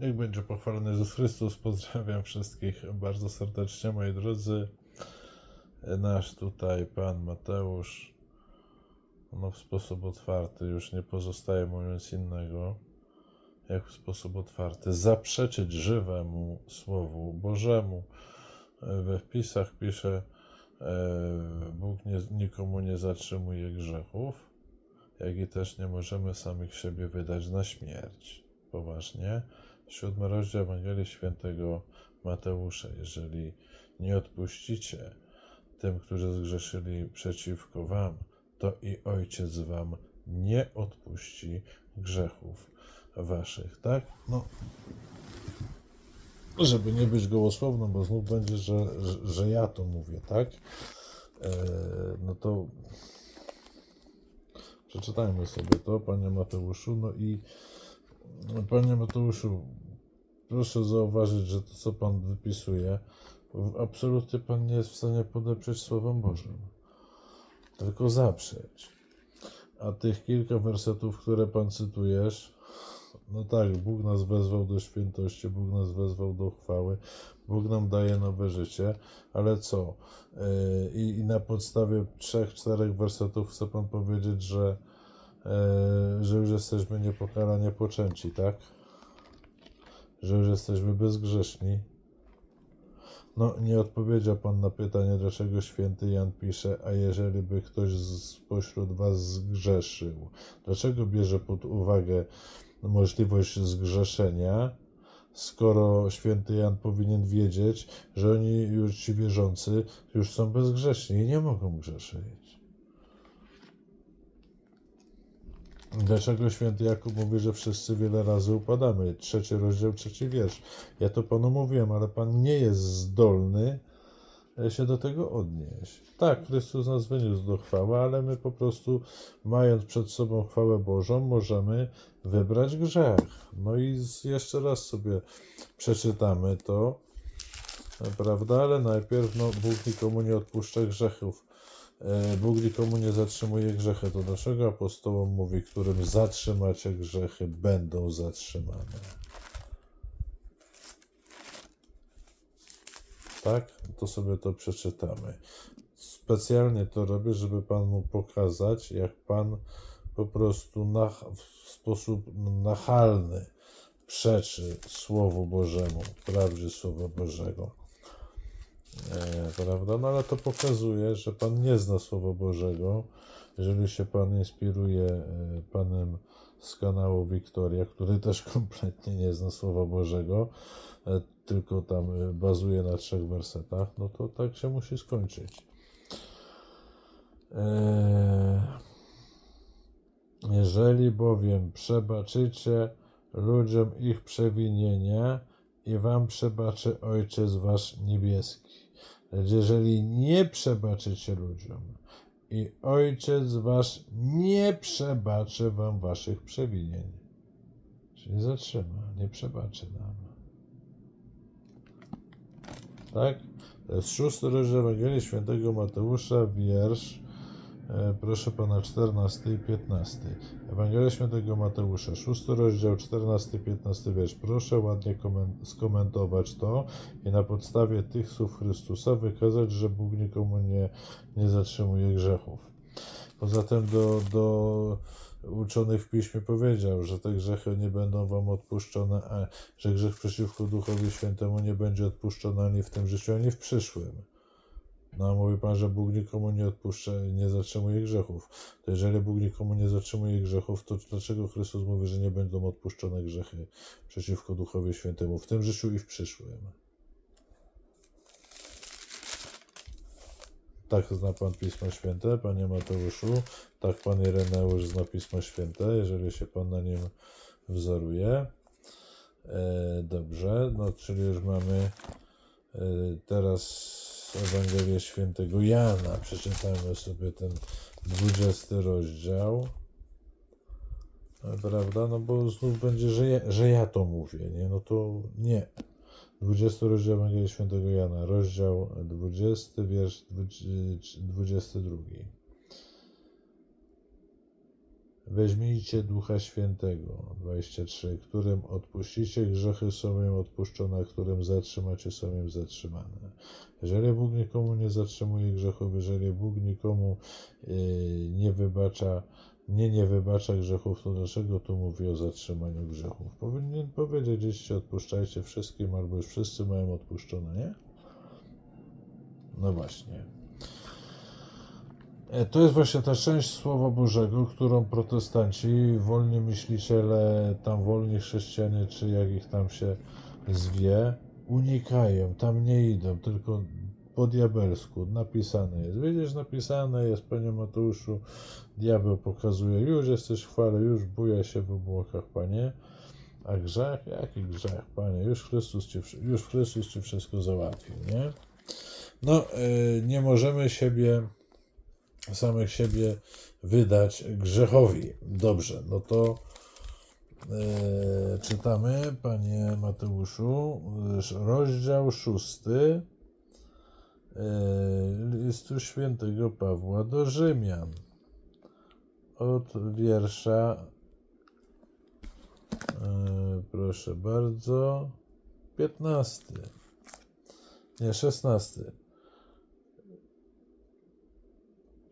Niech będzie pochwalony Jezus Chrystus. Pozdrawiam wszystkich bardzo serdecznie, moi drodzy. Nasz tutaj Pan Mateusz, no w sposób otwarty, już nie pozostaje mu nic innego, jak w sposób otwarty zaprzeczyć żywemu Słowu Bożemu. We wpisach pisze, e, Bóg nie, nikomu nie zatrzymuje grzechów, jak i też nie możemy samych siebie wydać na śmierć. Poważnie. Siódmy rozdział Ewangelii Świętego Mateusza. Jeżeli nie odpuścicie tym, którzy zgrzeszyli przeciwko wam, to i Ojciec wam nie odpuści grzechów waszych. Tak? No. Żeby nie być gołosłownym, bo znów będzie, że, że, że ja to mówię, tak? E, no to przeczytajmy sobie to, Panie Mateuszu. No i Panie Mateuszu, proszę zauważyć, że to, co Pan wypisuje, absolutnie Pan nie jest w stanie podeprzeć Słowem Bożym, tylko zaprzeć. A tych kilka wersetów, które Pan cytujesz, no tak, Bóg nas wezwał do świętości, Bóg nas wezwał do chwały, Bóg nam daje nowe życie, ale co? Yy, I, i na podstawie trzech, czterech wersetów chce Pan powiedzieć, że, że już jesteśmy niepokalanie poczęci, tak? Że już jesteśmy bezgrzeszni. No, nie odpowiedział Pan na pytanie, dlaczego święty Jan pisze, a jeżeli by ktoś spośród Was zgrzeszył, dlaczego bierze pod uwagę możliwość zgrzeszenia, skoro święty Jan powinien wiedzieć, że oni już ci wierzący już są bezgrzeszni i nie mogą grzeszyć. Dlaczego święty Jakub mówi, że wszyscy wiele razy upadamy? Trzeci rozdział, trzeci wiersz. Ja to panu mówiłem, ale pan nie jest zdolny się do tego odnieść. Tak, Chrystus nas wyniósł do chwały, ale my po prostu, mając przed sobą chwałę Bożą, możemy wybrać grzech. No i jeszcze raz sobie przeczytamy to, prawda? Ale najpierw, no, Bóg nikomu nie odpuszcza grzechów. E, Bóg nikomu nie zatrzymuje grzechy. To dlaczego apostołom mówi, którym zatrzymacie grzechy, będą zatrzymane? Tak? To sobie to przeczytamy. Specjalnie to robię, żeby Pan mógł pokazać, jak Pan po prostu na, w sposób nachalny przeczy Słowu Bożemu, prawdzie Słowa Bożego. E, prawda? No ale to pokazuje, że Pan nie zna Słowa Bożego. Jeżeli się Pan inspiruje e, Panem z kanału Wiktoria, który też kompletnie nie zna Słowa Bożego, e, tylko tam e, bazuje na trzech wersetach, no to tak się musi skończyć. Jeżeli bowiem przebaczycie ludziom ich przewinienia i wam przebaczy Ojciec Wasz niebieski. Lecz jeżeli nie przebaczycie ludziom i Ojciec Wasz nie przebaczy wam waszych przewinień, czyli zatrzyma, nie przebaczy nam. Tak? To jest szósty rozdział Ewangelii Świętego Mateusza, wiersz, proszę pana, 14 i 15. Ewangelia Świętego Mateusza, szósty rozdział, 14 i 15 wiersz. Proszę ładnie komen- skomentować to i na podstawie tych słów Chrystusa wykazać, że Bóg nikomu nie, nie zatrzymuje grzechów. Poza tym do, do uczonych w piśmie powiedział, że te grzechy nie będą wam odpuszczone, a że grzech przeciwko Duchowi Świętemu nie będzie odpuszczony ani w tym życiu, ani w przyszłym. No a mówi Pan, że Bóg nikomu nie odpuszcza, nie zatrzymuje grzechów. To jeżeli Bóg nikomu nie zatrzymuje grzechów, to dlaczego Chrystus mówi, że nie będą odpuszczone grzechy przeciwko Duchowi Świętemu w tym życiu i w przyszłym? Tak zna Pan Pismo Święte, Panie Mateuszu. Tak Pan Ireneusz zna Pismo Święte, jeżeli się Pan na nim wzoruje. E, dobrze, no czyli już mamy e, teraz Ewangelię Świętego Jana. Przeczytajmy sobie ten 20 rozdział. Prawda? No bo znów będzie, że ja, że ja to mówię, nie? No to nie. 20 rozdział Ewangelii Świętego Jana, rozdział 20, wiersz 22. Weźmijcie Ducha Świętego, 23, którym odpuścicie grzechy, są im odpuszczone, a którym zatrzymacie, są im zatrzymane. Jeżeli Bóg nikomu nie zatrzymuje grzechów, jeżeli Bóg nikomu yy, nie wybacza, nie nie wybacza grzechów, to dlaczego tu mówi o zatrzymaniu grzechów? Powinien powiedzieć, idźcie, odpuszczajcie wszystkim, albo już wszyscy mają odpuszczone, nie? No właśnie. E, To jest właśnie ta część Słowa Bożego, którą protestanci, wolni myśliciele, tam wolni chrześcijanie, czy jak ich tam się zwie, unikają, tam nie idą, tylko po diabelsku napisane jest. Widzisz, napisane jest, Panie Mateuszu, diabeł pokazuje, już jesteś chwale, już buja się w obłokach, Panie, a grzech? Jaki grzech, Panie? Już Chrystus ci, już Chrystus ci wszystko załatwił, nie? No, y, nie możemy siebie, samych siebie wydać grzechowi. Dobrze, no to y, czytamy, Panie Mateuszu, rozdział szósty y, listu świętego Pawła do Rzymian. Od wiersza, y, proszę bardzo, 15. Nie, 16.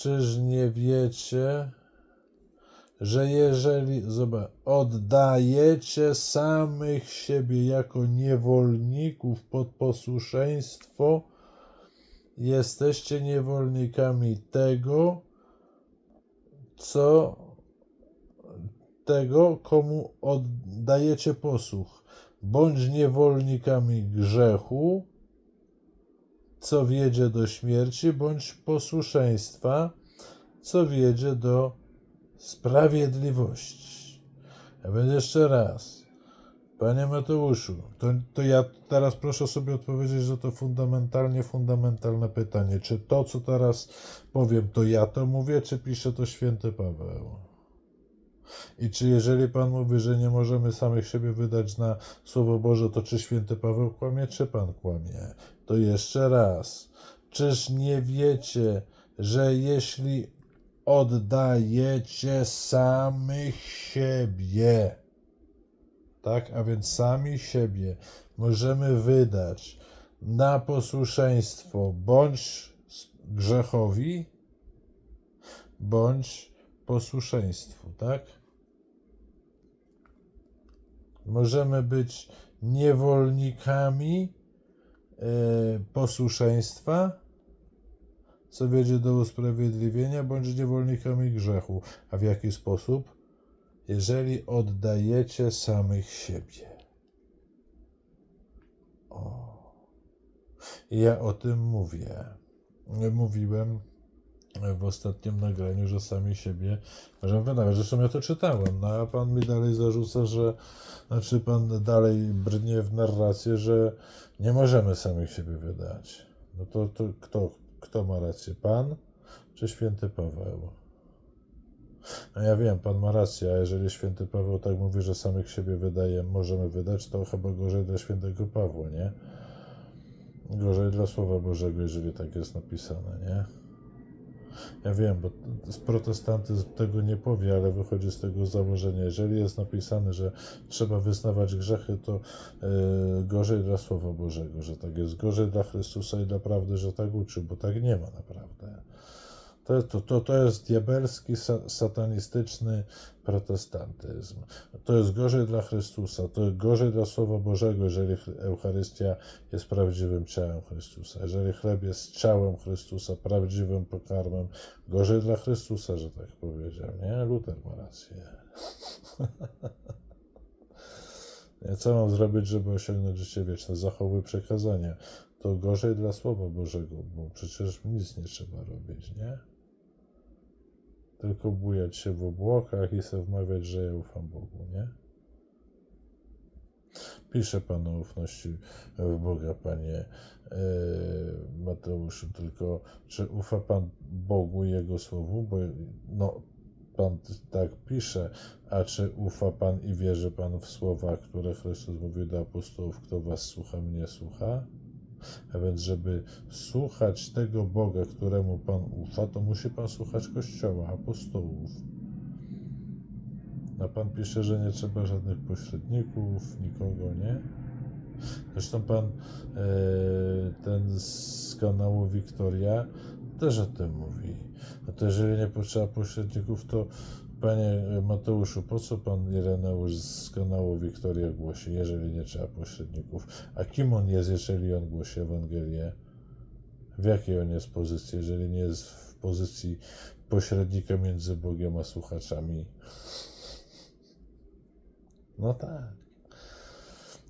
Czyż nie wiecie, że jeżeli, zobacz, oddajecie samych siebie jako niewolników pod posłuszeństwo, jesteście niewolnikami tego, co tego, komu oddajecie posłuch, bądź niewolnikami grzechu, co wiedzie do śmierci, bądź posłuszeństwa, co wiedzie do sprawiedliwości. A więc jeszcze raz. Panie Mateuszu, to, to ja teraz proszę sobie odpowiedzieć, że to fundamentalnie, fundamentalne pytanie. Czy to, co teraz powiem, to ja to mówię, czy pisze to święty Paweł? I czy jeżeli Pan mówi, że nie możemy samych siebie wydać na Słowo Boże, to czy święty Paweł kłamie, czy Pan kłamie? To jeszcze raz. Czyż nie wiecie, że jeśli oddajecie samych siebie, tak, a więc sami siebie możemy wydać na posłuszeństwo bądź grzechowi, bądź posłuszeństwu, tak? Możemy być niewolnikami posłuszeństwa, co wiedzie do usprawiedliwienia, bądź niewolnikami grzechu. A w jaki sposób? Jeżeli oddajecie samych siebie. O. Ja o tym mówię. Mówiłem w ostatnim nagraniu, że sami siebie możemy wydawać. Zresztą ja to czytałem, no a pan mi dalej zarzuca, że znaczy pan dalej brnie w narrację, że nie możemy samych siebie wydać. No to, to kto, kto ma rację? Pan czy święty Paweł? No ja wiem, pan ma rację, a jeżeli święty Paweł tak mówi, że samych siebie wydaje, możemy wydać, to chyba gorzej dla świętego Pawła, nie? Gorzej dla Słowa Bożego, jeżeli tak jest napisane, nie? Ja wiem, bo z protestantyzm tego nie powie, ale wychodzi z tego założenia. Jeżeli jest napisane, że trzeba wyznawać grzechy, to yy, gorzej dla Słowa Bożego, że tak jest. Gorzej dla Chrystusa i dla prawdy, że tak uczył, bo tak nie ma naprawdę. To, to, to, to jest diabelski, sa, satanistyczny protestantyzm. To jest gorzej dla Chrystusa, to jest gorzej dla Słowa Bożego, jeżeli Eucharystia jest prawdziwym ciałem Chrystusa. Jeżeli chleb jest ciałem Chrystusa, prawdziwym pokarmem, gorzej dla Chrystusa, że tak powiedział. Nie? Luter ma rację. Co mam zrobić, żeby osiągnąć życie wieczne? Zachowuj przekazania. To gorzej dla Słowa Bożego, bo przecież nic nie trzeba robić, nie? Tylko bujać się w obłokach i sobie wmawiać, że ja ufam Bogu, nie? Pisze Pan o ufności w Boga, Panie e, Mateuszu, tylko czy ufa Pan Bogu i Jego Słowu? Bo no, Pan tak pisze, a czy ufa Pan i wierzy Pan w słowa, które Chrystus mówi do apostołów, kto Was słucha, mnie słucha? A więc, żeby słuchać tego Boga, któremu Pan ufa, to musi Pan słuchać Kościoła, apostołów. A pan pisze, że nie trzeba żadnych pośredników, nikogo, nie? Zresztą pan e, ten z kanału Wiktoria też o tym mówi. A to jeżeli nie potrzeba pośredników, to panie Mateuszu, po co pan Ireneusz z kanału Wiktoria głosi, jeżeli nie trzeba pośredników? A kim on jest, jeżeli on głosi Ewangelię? W jakiej on jest pozycji, jeżeli nie jest w pozycji pośrednika między Bogiem a słuchaczami? No tak.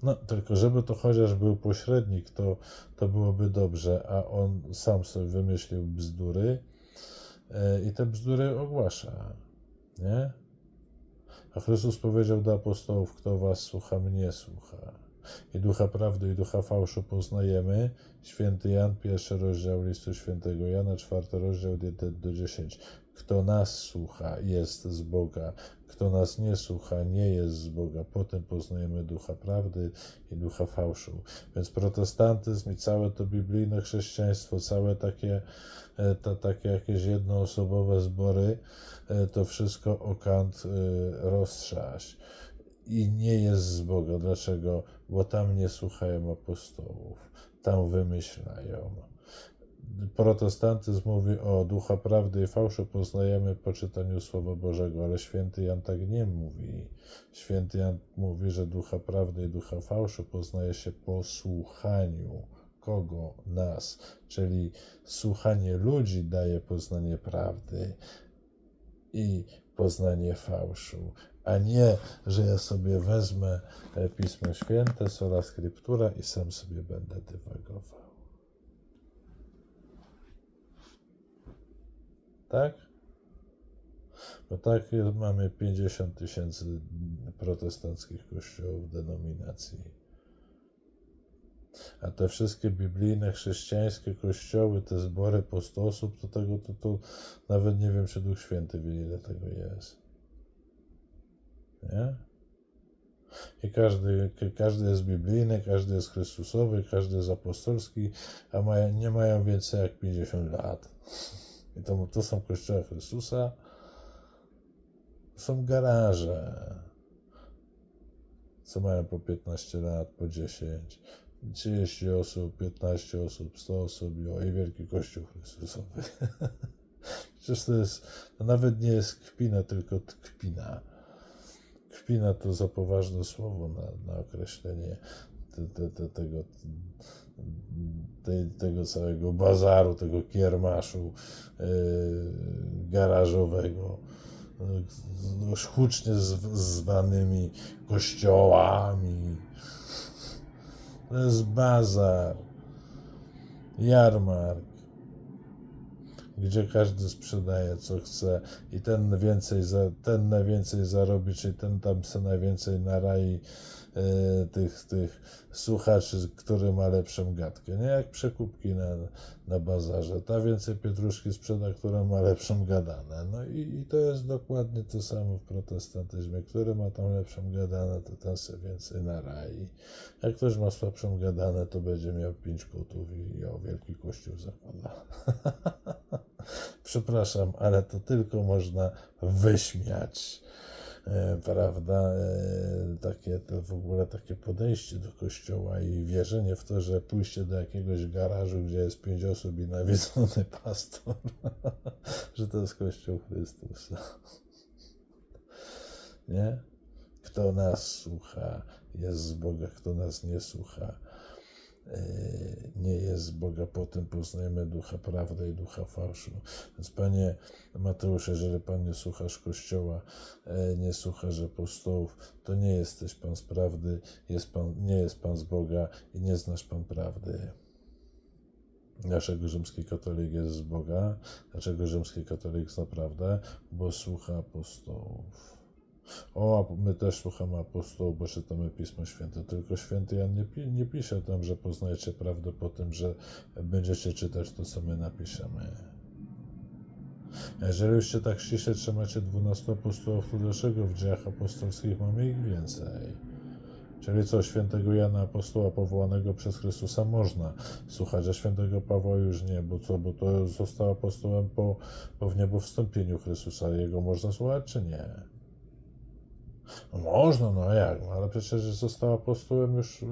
No, tylko żeby to chociaż był pośrednik, to, to byłoby dobrze, a on sam sobie wymyślił bzdury e, i te bzdury ogłasza, nie? A Chrystus powiedział do apostołów, kto was słucha, mnie słucha. I ducha prawdy i ducha fałszu poznajemy. Święty Jan, pierwszy rozdział listu świętego Jana, czwarty rozdział od 1 do 10. Kto nas słucha, jest z Boga. Kto nas nie słucha, nie jest z Boga. Potem poznajemy ducha prawdy i ducha fałszu. Więc protestantyzm i całe to biblijne chrześcijaństwo, całe takie, e, ta, takie jakieś jednoosobowe zbory, e, to wszystko okant e, roztrzaść. I nie jest z Boga. Dlaczego? Bo tam nie słuchają apostołów. Tam wymyślają. Protestantyzm mówi o ducha prawdy i fałszu poznajemy po czytaniu Słowa Bożego, ale święty Jan tak nie mówi. Święty Jan mówi, że ducha prawdy i ducha fałszu poznaje się po słuchaniu. Kogo? Nas. Czyli słuchanie ludzi daje poznanie prawdy i poznanie fałszu, a nie, że ja sobie wezmę Pismo Święte, sola scriptura i sam sobie będę dywagował. Tak? Bo tak mamy 50 tysięcy protestanckich kościołów, denominacji. A te wszystkie biblijne, chrześcijańskie kościoły, te zbory po 100 osób, to tego to, to nawet nie wiem, czy Duch Święty wie, ile tego jest. Nie? I każdy, ka- każdy jest biblijny, każdy jest chrystusowy, każdy jest apostolski, a mają, nie mają więcej jak 50 lat. I to, to są kościoły Chrystusa, są garaże, co mają po 15 lat, po 10, 30 osób, 15 osób, 100 osób i o, i wielki kościół Chrystusowy. Przecież to jest, to nawet nie jest kpina, tylko tkpina. Kpina to za poważne słowo na, na określenie te, te, te, tego, tej, tego całego bazaru, tego kiermaszu yy, garażowego, yy, hucznie zw- zwanymi kościołami. To jest bazar, jarmark, gdzie każdy sprzedaje co chce i ten więcej, za, ten najwięcej zarobi, czyli ten tam se najwięcej narai e, tych, tych słuchaczy, który ma lepszą gadkę. Nie jak przekupki na, na bazarze. Ta więcej pietruszki sprzeda, która ma lepszą gadanę. No i, i to jest dokładnie to samo w protestantyzmie. Który ma tą lepszą gadanę, to ten se więcej narai. Jak ktoś ma słabszą gadanę, to będzie miał pięć kotów i o wielki kościół zakłada. Przepraszam, ale to tylko można wyśmiać. E, prawda? E, takie w ogóle takie podejście do kościoła i wierzenie w to, że pójście do jakiegoś garażu, gdzie jest pięć osób i nawiedzony pastor, że to jest Kościół Chrystusa. Nie? Kto nas słucha, jest z Boga, kto nas nie słucha, nie jest z Boga. Potem poznajemy ducha prawdy i ducha fałszu. Więc Panie Mateusz, jeżeli Pan nie słuchasz Kościoła, e, nie słuchasz apostołów, to nie jesteś Pan z prawdy, jest pan, nie jest Pan z Boga i nie znasz Pan prawdy. Dlaczego rzymski katolik jest z Boga? Dlaczego rzymski katolik zna prawdę? Bo słucha apostołów. O, my też słuchamy apostołów, bo czytamy Pismo Święte. Tylko święty Jan nie, pi- nie pisze tam, że poznajecie prawdę po tym, że będziecie czytać to, co my napiszemy. Jeżeli już się tak ściśle trzymacie 12 apostołów, to dlaczego w dziejach apostolskich mamy ich więcej? Czyli co, świętego Jana apostoła powołanego przez Chrystusa można słuchać, a świętego Pawła już nie, bo co, bo to został apostołem po, po wniebowstąpieniu Chrystusa. Jego można słuchać czy nie? No można, no jak? No, ale przecież został apostołem już y,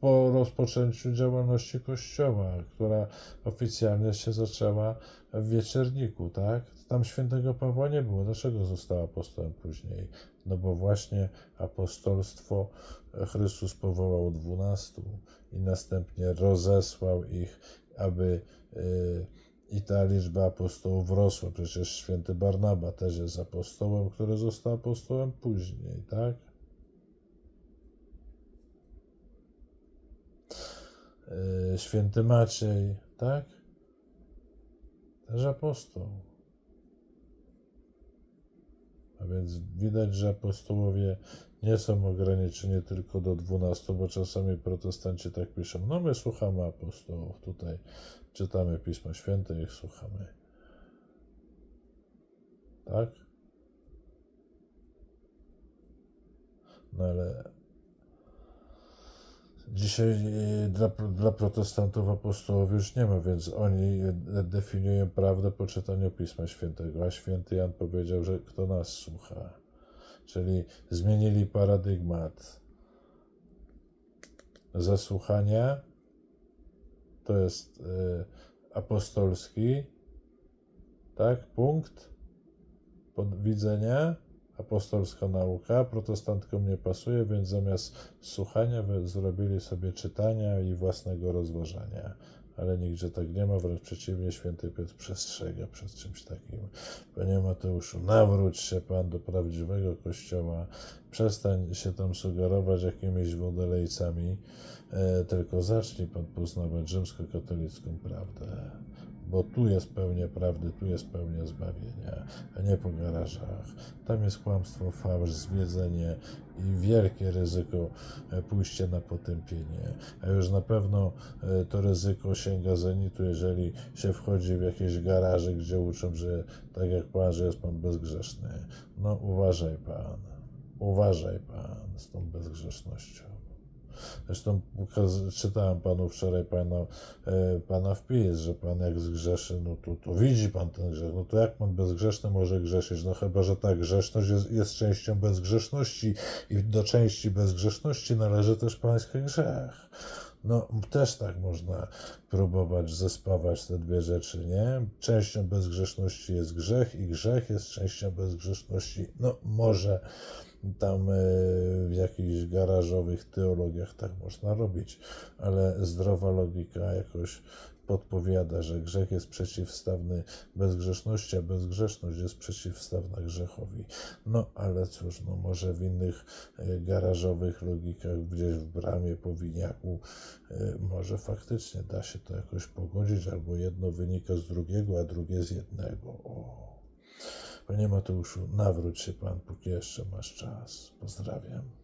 po rozpoczęciu działalności Kościoła, która oficjalnie się zaczęła w Wieczerniku, tak? Tam świętego Pawła nie było. Dlaczego został apostołem później? No bo właśnie apostolstwo Chrystus powołał dwunastu i następnie rozesłał ich, aby y, i ta liczba apostołów rosła. Przecież święty Barnaba też jest apostołem, który został apostołem później, tak? Y, Święty Maciej, tak? Też apostoł. A więc widać, że apostołowie nie są ograniczeni tylko do 12, bo czasami protestanci tak piszą. No my słuchamy apostołów, tutaj czytamy Pismo Święte, ich słuchamy. Tak? No ale dzisiaj e, dla, dla protestantów apostołów już nie ma, więc oni definiują prawdę po czytaniu Pisma Świętego, a święty Jan powiedział, że kto nas słucha. Czyli zmienili paradygmat zasłuchania, to jest e, apostolski, tak, punkt pod apostolska nauka, protestantkom nie pasuje, więc zamiast słuchania zrobili sobie czytania i własnego rozważania. Ale nigdzie tak nie ma, wręcz przeciwnie, święty Piotr przestrzega przed czymś takim. Panie Mateuszu, nawróć się Pan do prawdziwego Kościoła, przestań się tam sugerować jakimiś wodelejcami, e, tylko zacznij Pan poznawać rzymskokatolicką prawdę bo tu jest pełnia prawdy, tu jest pełnia zbawienia, a nie po garażach. Tam jest kłamstwo, fałsz, zwiedzenie i wielkie ryzyko e, pójścia na potępienie. A już na pewno e, to ryzyko sięga zenitu, jeżeli się wchodzi w jakieś garaże, gdzie uczą, że tak jak Pan, że jest Pan bezgrzeszny. No uważaj Pan, uważaj Pan z tą bezgrzesznością. Zresztą czytałem panu wczoraj pana, e, pana wpis, że pan jak zgrzeszy, no to, to widzi pan ten grzech. No to jak pan bezgrzeszny może grzeszyć? No chyba, że ta grzeszność jest, jest częścią bezgrzeszności i do części bezgrzeszności należy też pański grzech. No, też tak można próbować zespawać te dwie rzeczy, nie? Częścią bezgrzeszności jest grzech i grzech jest częścią bezgrzeszności. No, może tam e, w jakichś garażowych teologiach tak można robić, ale zdrowa logika jakoś podpowiada, że grzech jest przeciwstawny bezgrzeszności, a bezgrzeszność jest przeciwstawna grzechowi. No ale cóż, no może w innych e, garażowych logikach, gdzieś w bramie po winiaku, e, może faktycznie da się to jakoś pogodzić, albo jedno wynika z drugiego, a drugie z jednego. O. Panie Mateuszu, nawróć się Pan, póki jeszcze masz czas. Pozdrawiam.